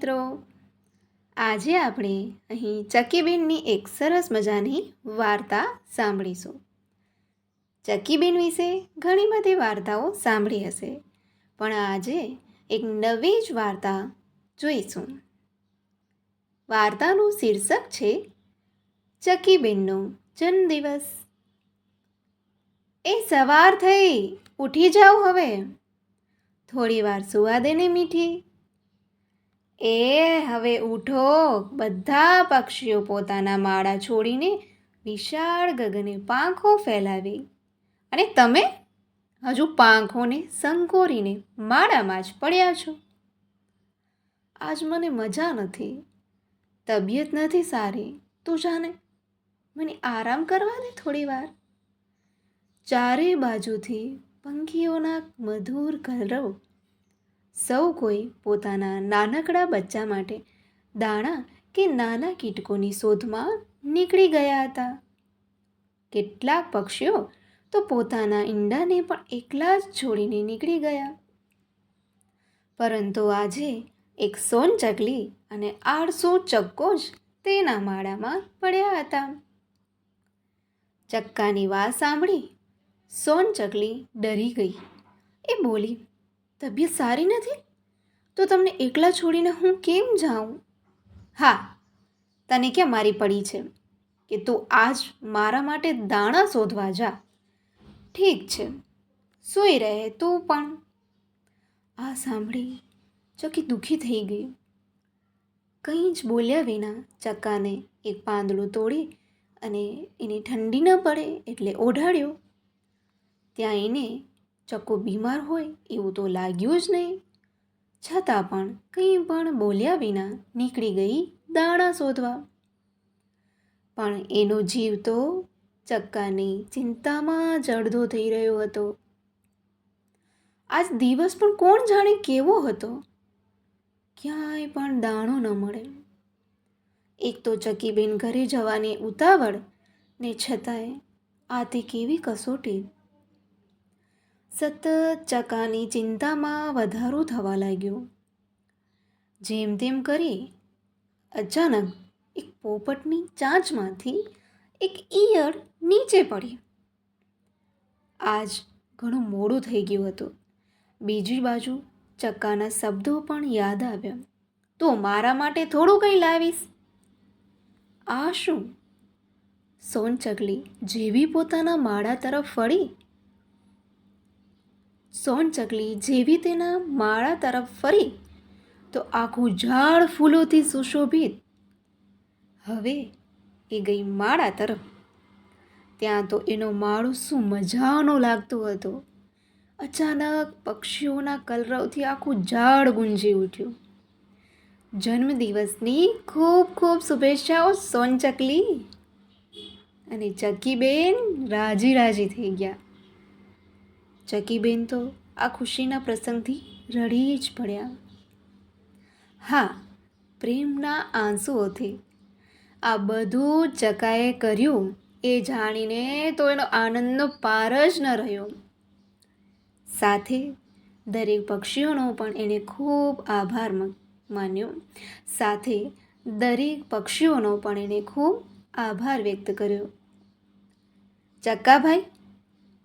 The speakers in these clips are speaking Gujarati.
મિત્રો, આજે આપણે અહીં ચકીબેનની એક સરસ મજાની વાર્તા સાંભળીશું. ચકીબેન વિશે ઘણી બધી વાર્તાઓ સાંભળી હશે, પણ આજે એક નવી જ વાર્તા જોઈશું. વાર્તાનું શીર્ષક છે ચકીબેનનો જન્મદિવસ. એ સવાર થઈ, ઉઠી જાઓ હવે. થોડી વાર સુવા દે ને મીઠી એ હવે ઉઠો. બધા પક્ષીઓ પોતાના માળા છોડીને વિશાળ ગગને પાંખો ફેલાવી. અને તમે હજુ પાંખોને સંકોરીને માળામાં જ પડ્યા છો. આજ મને મજા નથી. તબિયત નથી સારી. તું જાને મને આરામ કરવા દે થોડી વાર. ચારે બાજુથી પંખીઓના મધુર કલરવ સૌ કોઈ પોતાના નાનકડા બચ્ચા માટે દાણા કે નાના કીટકોની શોધમાં નીકળી ગયા હતા. કેટલાક પક્ષીઓ તો પોતાના ઈંડાને પણ એકલા જ છોડીને નીકળી ગયા. પરંતુ આજે એક સોન ચકલી અને આળસો ચક્કો જ તેના માળામાં પડ્યા હતા. ચક્કાની વાત સાંભળી સોન ચકલી ડરી ગઈ. એ બોલી તબિયત સારી નથી? તો તમને એકલા છોડીને હું કેમ જાઉં? હા, તને ક્યાં મારી પડી છે કે તું આજ મારા માટે દાણા શોધવા જા? ઠીક છે, સૂઈ રહે તું પણ. આ સાંભળી ચકી દુઃખી થઈ ગઈ. કંઈ જ બોલ્યા વિના ચક્કાને એક પાંદડું તોડી અને એને ઠંડી ન પડે એટલે ઓઢાડ્યો. ત્યાં એને ચક્કો બીમાર હોય એવું તો લાગ્યું જ નહીં. છતાં પણ કંઈ પણ બોલ્યા વિના નીકળી ગઈ દાણા શોધવા. પણ એનો જીવ તો ચક્કાની ચિંતામાં જડધો થઈ રહ્યો હતો. આજ દિવસ પણ કોણ જાણે કેવો હતો? ક્યાંય પણ દાણો ન મળે. એક તો ચકીબેન ઘરે જવાની ઉતાવળ ને છતાંય આ તે કેવી કસોટી સતત ચકાની ચિંતામાં વધારો થવા લાગ્યો. જેમ તેમ કરી અચાનક એક પોપટની ચાંચમાંથી એક ઈયળ નીચે પડી. આજ ઘણું મોડું થઈ ગયું હતું. બીજી બાજુ ચક્કાના શબ્દો પણ યાદ આવ્યા. તો મારા માટે થોડું કંઈ લાવીશ. આ શું? સોનચકલી જેવી પોતાના માળા તરફ ફળી સોનચકલી જેવી તેના માળા તરફ ફરી, તો આખું ઝાડ ફૂલોથી સુશોભિત. હવે એ ગઈ માળા તરફ. ત્યાં તો એનો માળો શું મજાનો લાગતો હતો. અચાનક પક્ષીઓના કલરવથી આખું ઝાડ ગુંજી ઉઠ્યું. જન્મદિવસની ખૂબ ખૂબ શુભેચ્છાઓ, સોનચકલી. અને ચકીબેન રાજી રાજી થઈ ગયા. ચકીબેન તો આ ખુશીના પ્રસંગથી રડી જ પડ્યા. હા, પ્રેમના આંસુઓથી. આ બધું ચકાએ કર્યું એ જાણીને તો એનો આનંદનો પાર જ ન રહ્યો. સાથે દરેક પક્ષીઓનો પણ એણે ખૂબ આભાર માન્યો. સાથે દરેક પક્ષીઓનો પણ એણે ખૂબ આભાર વ્યક્ત કર્યો. ચક્કાભાઈ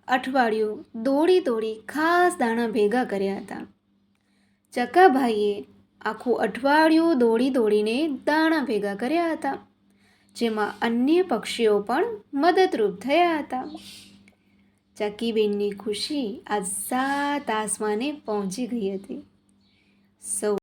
અઠવાડિયું દોડી દોડી ખાસ દાણા ભેગા કર્યા હતા. ચકાભાઈએ આખું અઠવાડિયું દોડી દોડીને દાણા ભેગા કર્યા હતા, જેમાં અન્ય પક્ષીઓ પણ મદદરૂપ થયા હતા. ચકીબેનની ખુશી આજ સાત આસમાને પહોંચી ગઈ હતી. સૌ